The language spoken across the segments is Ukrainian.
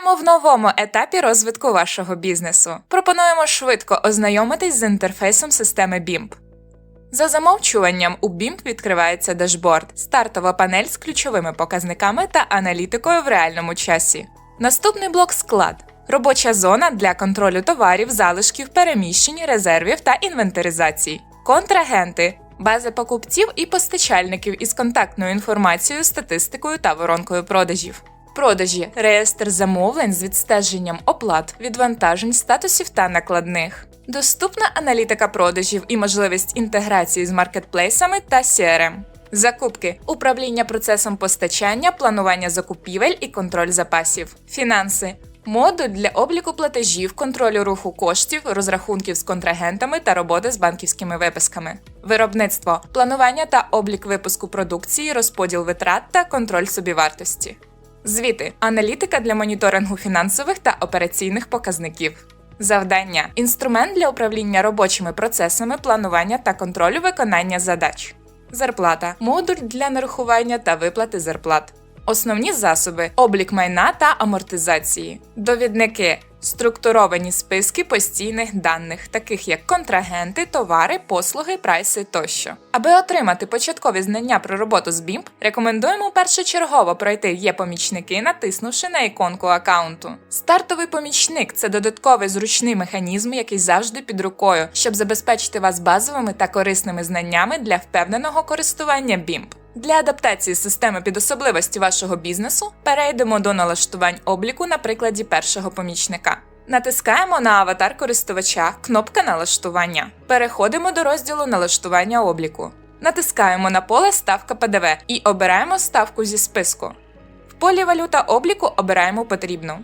Вітаємо в новому етапі розвитку вашого бізнесу. Пропонуємо швидко ознайомитись з інтерфейсом системи BIMP. За замовчуванням у BIMP відкривається дашборд, стартова панель з ключовими показниками та аналітикою в реальному часі. Наступний блок склад. Робоча зона для контролю товарів, залишків, переміщень, резервів та інвентаризації. Контрагенти бази покупців і постачальників із контактною інформацією, статистикою та воронкою продажів. Продажі реєстр замовлень з відстеженням оплат, відвантажень, статусів та накладних. Доступна аналітика продажів і можливість інтеграції з маркетплейсами та CRM. Закупки, управління процесом постачання, планування закупівель і контроль запасів. Фінанси. Модуль для обліку платежів, контролю руху коштів, розрахунків з контрагентами та роботи з банківськими виписками. Виробництво, планування та облік випуску продукції, розподіл витрат та контроль собівартості. Звіти аналітика для моніторингу фінансових та операційних показників. Завдання інструмент для управління робочими процесами, планування та контролю виконання задач. Зарплата модуль для нарахування та виплати зарплат. Основні засоби облік майна та амортизації, довідники, структуровані списки постійних даних, таких як контрагенти, товари, послуги, прайси тощо. Аби отримати початкові знання про роботу з BIMP, рекомендуємо першочергово пройти є помічники, натиснувши на іконку аккаунту. Стартовий помічник це додатковий зручний механізм, який завжди під рукою, щоб забезпечити вас базовими та корисними знаннями для впевненого користування BIMP. Для адаптації системи під особливості вашого бізнесу перейдемо до налаштувань обліку на прикладі першого помічника. Натискаємо на аватар користувача кнопка налаштування. Переходимо до розділу налаштування обліку. Натискаємо на поле Ставка ПДВ і обираємо ставку зі списку. В полі валюта обліку обираємо потрібну.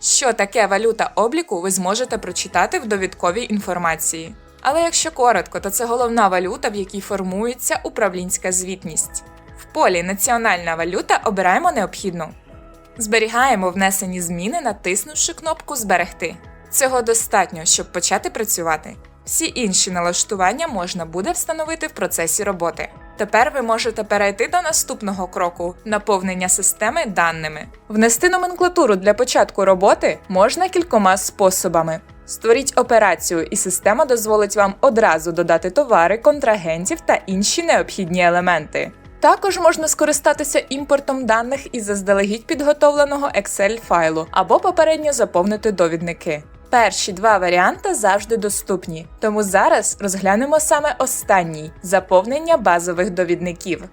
Що таке валюта обліку, ви зможете прочитати в довідковій інформації. Але якщо коротко, то це головна валюта, в якій формується управлінська звітність. В полі Національна валюта обираємо необхідну. Зберігаємо внесені зміни, натиснувши кнопку Зберегти. Цього достатньо, щоб почати працювати. Всі інші налаштування можна буде встановити в процесі роботи. Тепер ви можете перейти до наступного кроку наповнення системи даними. Внести номенклатуру для початку роботи можна кількома способами. Створіть операцію, і система дозволить вам одразу додати товари, контрагентів та інші необхідні елементи. Також можна скористатися імпортом даних із заздалегідь підготовленого Excel файлу або попередньо заповнити довідники. Перші два варіанти завжди доступні, тому зараз розглянемо саме останній заповнення базових довідників.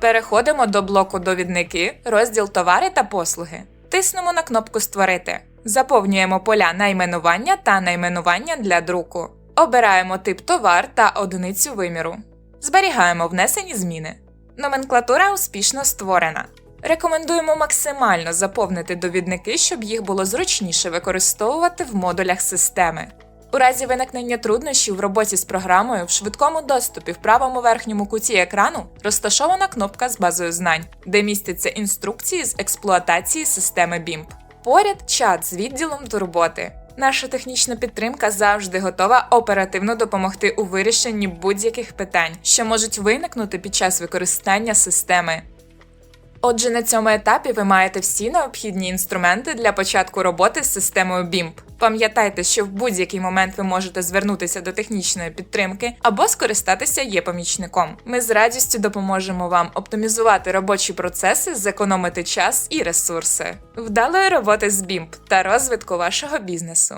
Переходимо до блоку Довідники, розділ Товари та послуги. Тиснемо на кнопку Створити. Заповнюємо поля найменування та найменування для друку. Обираємо тип товар та одиницю виміру. Зберігаємо внесені зміни. Номенклатура успішно створена. Рекомендуємо максимально заповнити довідники, щоб їх було зручніше використовувати в модулях системи. У разі виникнення труднощів в роботі з програмою в швидкому доступі в правому верхньому куті екрану розташована кнопка з базою знань, де містяться інструкції з експлуатації системи BIMP. Поряд чат з відділом турботи. Наша технічна підтримка завжди готова оперативно допомогти у вирішенні будь-яких питань, що можуть виникнути під час використання системи. Отже, на цьому етапі ви маєте всі необхідні інструменти для початку роботи з системою BIMP. Пам'ятайте, що в будь-який момент ви можете звернутися до технічної підтримки або скористатися є помічником. Ми з радістю допоможемо вам оптимізувати робочі процеси, зекономити час і ресурси. Вдалої роботи з BIMP та розвитку вашого бізнесу.